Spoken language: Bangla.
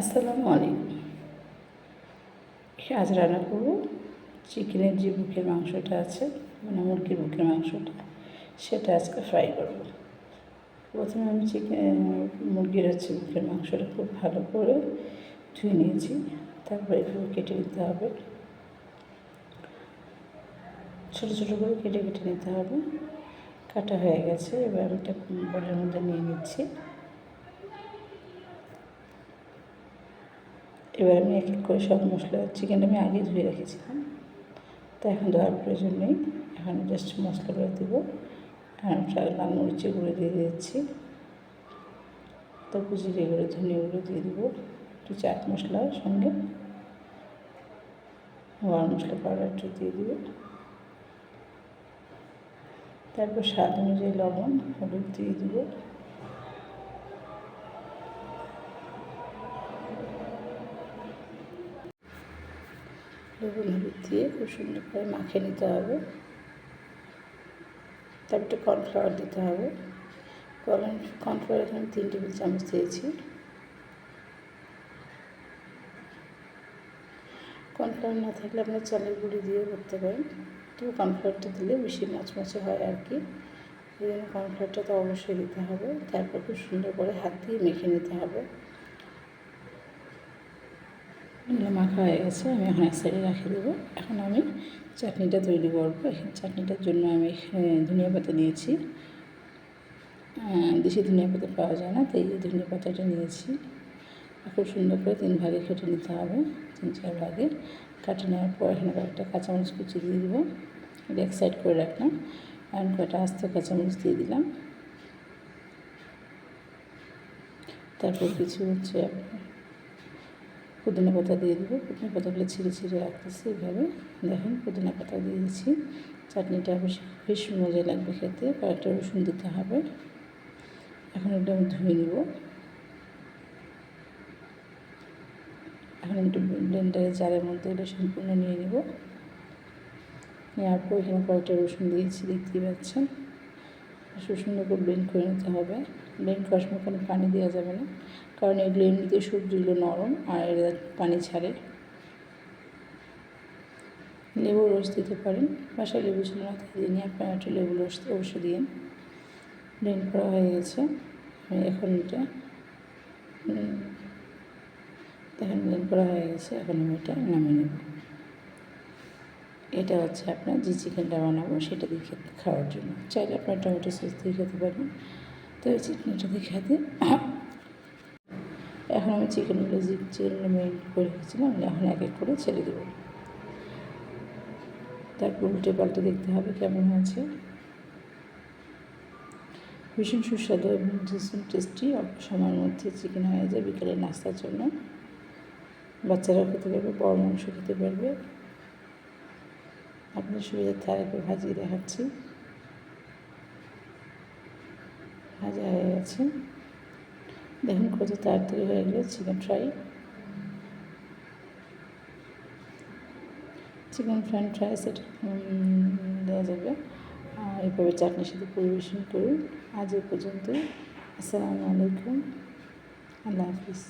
আসসালামু আলাইকুম। আজ রান্না করব চিকেনের যে বুকের মাংসটা আছে মানে মুরগির বুকের মাংসটা, সেটা আজকে ফ্রাই করব। প্রথমে আমি চিকেন, মুরগির হচ্ছে বুকের মাংসটা খুব ভালো করে ধুয়ে নিয়েছি, তারপরে এভাবে কেটে নিতে হবে। ছোটো ছোটো করে কেটে কেটে নিতে হবে। কাটা হয়ে গেছে, এবার আমি একটা বলের মধ্যে নিয়ে নিচ্ছি। এবার আমি এক এক করে সব মশলা চিকেনটা আমি আগে ধুয়ে রেখেছিলাম তো এখন ধোয়ার প্রয়োজন নেই। এখন জাস্ট মশলাগুলো দেবো। আর লাল মরিচের গুঁড়ো দিয়ে দিচ্ছি তারপর জিরে গুঁড়ো ধনিয়া গুঁড়ো দিয়ে দেবো। একটু চাট মশলার সঙ্গে। গরম মশলা পাউডার একটু দিয়ে দেবো। তারপর স্বাদ অনুযায়ী লবণ, হলুদ দিয়ে দেবো। লবণ হলুদ দিয়ে খুব সুন্দর করে মাখে নিতে হবে। তারপর একটু কর্নফ্লাওয়ার দিতে হবে। কর্ন কর্নফ্লাওয়ার এখানে তিন টেবিল চামচ দিয়েছি। কর্নফ্লাওয়ার না থাকলে আপনার চালের গুঁড়ি দিয়ে করতে পারেন। তবে কর্নফ্লাওয়ারটা দিলে বেশি মচমচে হয় আর কি। এই জন্য কর্নফ্লাওয়ারটা তো অবশ্যই দিতে হবে। তারপর খুব সুন্দর করে হাত দিয়ে মেখে নিতে হবে। মাখা হয়ে গেছে, আমি এখন এক সাইডে রেখে দেবো। এখন আমি চাটনিটা তৈরি করব। চাটনিটার জন্য আমি ধনিয়া পাতা নিয়েছি দেশি ধনিয়া পাতা পাওয়া যায় না, তাই এই ধনিয়া পাতাটা নিয়েছি। খুব সুন্দর করে তিন ভাগে কেটে নিতে হবে, তিন চার ভাগে। কাটে নেওয়ার পর এখানে কয়েকটা কাঁচামরিচ কুচি দিয়ে দেবো। এক সাইড করে রাখলাম। এখন কয়েকটা আস্ত কাঁচামরিচ দিয়ে দিলাম। তারপর কিছু হচ্ছে পুদিনা পাতা দিয়ে দেবো। পুদিনা পাতাগুলো ছিঁড়ে ছিঁড়ে রাখতেছি এইভাবে দেখেন, পুদিনা পাতা দিয়ে দিচ্ছি চাটনিটা বেশ বেশ মজা লাগবে খেতে, কয়েকটা রসুন দিতে হবে। এখন এটা আমি ধুয়ে নেব। এখন একটু ব্লেন্ডারে জারের মধ্যে এটা সম্পূর্ণ নিয়ে নেব। নেওয়ার পর এখানে কয়েকটা রসুন দিয়েছি, দেখতেই পাচ্ছেন। সুন্দর করে ব্লেন্ড করে নিতে হবে। সময় কোনো পানি দেওয়া যাবে না। কারণ এগুলো এমনিতে সবজিগুলো নরম আর এরা পানি ছাড়ে। লেবু রস দিতে পারেন। বাসায় লেবু ছিল না, তাই দিয়ে আপনারা একটু লেবু রস অবশ্যই দিন ব্লেন্ড করা হয়ে গেছে। এখন এটা এখন ব্লেন্ড করা হয়ে গেছে। এখন আমি এটা নামিয়ে নেব। এটা হচ্ছে আপনার যে চিকেনটা বানাবো, সেটা দিয়ে খেতে খাওয়ার জন্য। চাইলে আপনার টমেটো সস দিয়ে খেতে পারেন। তো এই চিকেনটা দিয়ে খেতে এখন আমি চিকেনগুলো চিকেনগুলো মেরিনেট করে রেখেছিলাম, এখন এক এক করে ছেড়ে দেবো। তারপর উল্টে পাল্টে দেখতে হবে কেমন হয়েছে। ভীষণ সুস্বাদু এবং ভীষণ টেস্টি অল্প সময়ের মধ্যে চিকেন হয়ে যায় বিকেলের নাস্তার জন্য। বাচ্চারাও খেতে পারবে, বড় মাংস খেতে পারবে। আপনার সুবিধার্থে আরেকবার ভাজিয়ে দেখাচ্ছি। ভাজা হয়ে গেছে। দেখুন কত তাড়াতাড়ি হয়ে গেল, chicken fry. Chicken fried fry সেটা দেওয়া যাবে। এভাবে চাটনির সাথে পরিবেশন করুন। আজ পর্যন্ত আসসালামু আলাইকুম। আল্লাহ হাফিজ।